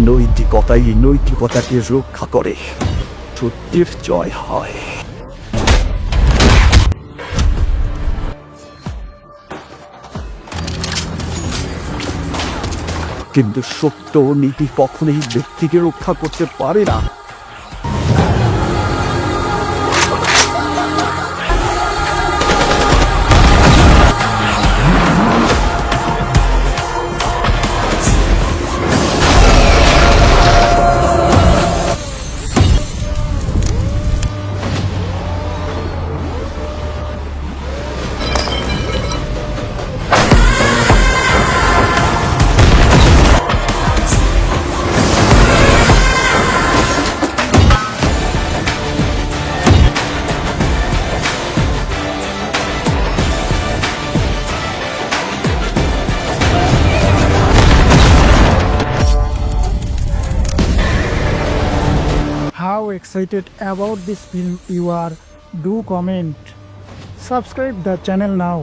নৈতিকতাই নৈতিকতাকে রক্ষা করে। সত্যের জয় হয়। কিন্তু সত্য নীতি কখনোই ব্যক্তিকে রক্ষা করতে পারে না। How excited about this film you are do comment subscribe the channel now